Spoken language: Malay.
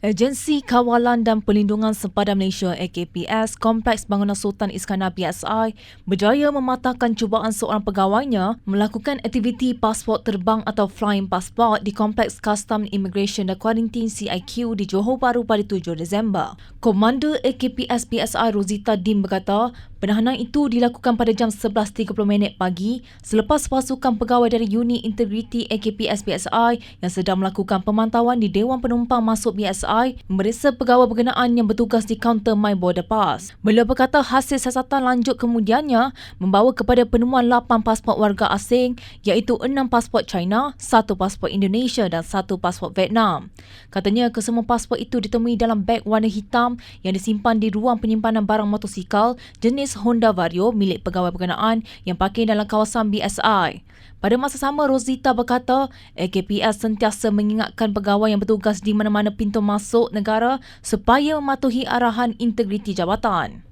Agensi Kawalan dan Pelindungan Sempadan Malaysia AKPS Kompleks Bangunan Sultan Iskandar PSI berjaya mematahkan cubaan seorang pegawainya melakukan aktiviti pasport terbang atau flying passport di Kompleks Custom Immigration dan Quarantine CIQ di Johor Bahru pada 7 Disember. Komander AKPS PSI Rosita Dim berkata, penahanan itu dilakukan pada jam 11.30 minit pagi selepas pasukan pegawai dari Unit Integriti AKPS PSI yang sedang melakukan pemantauan di Dewan Penumpang Masuk PSI BSI memeriksa pegawai berkenaan yang bertugas di kaunter My Border Pass. Beliau berkata hasil siasatan lanjut kemudiannya membawa kepada penemuan 8 pasport warga asing iaitu 6 pasport China, 1 pasport Indonesia dan 1 pasport Vietnam. Katanya kesemua pasport itu ditemui dalam beg warna hitam yang disimpan di ruang penyimpanan barang motosikal jenis Honda Vario milik pegawai berkenaan yang parkir dalam kawasan BSI. Pada masa sama, Rosita berkata AKPS sentiasa mengingatkan pegawai yang bertugas di mana-mana pintu masuk negara supaya mematuhi arahan integriti jabatan.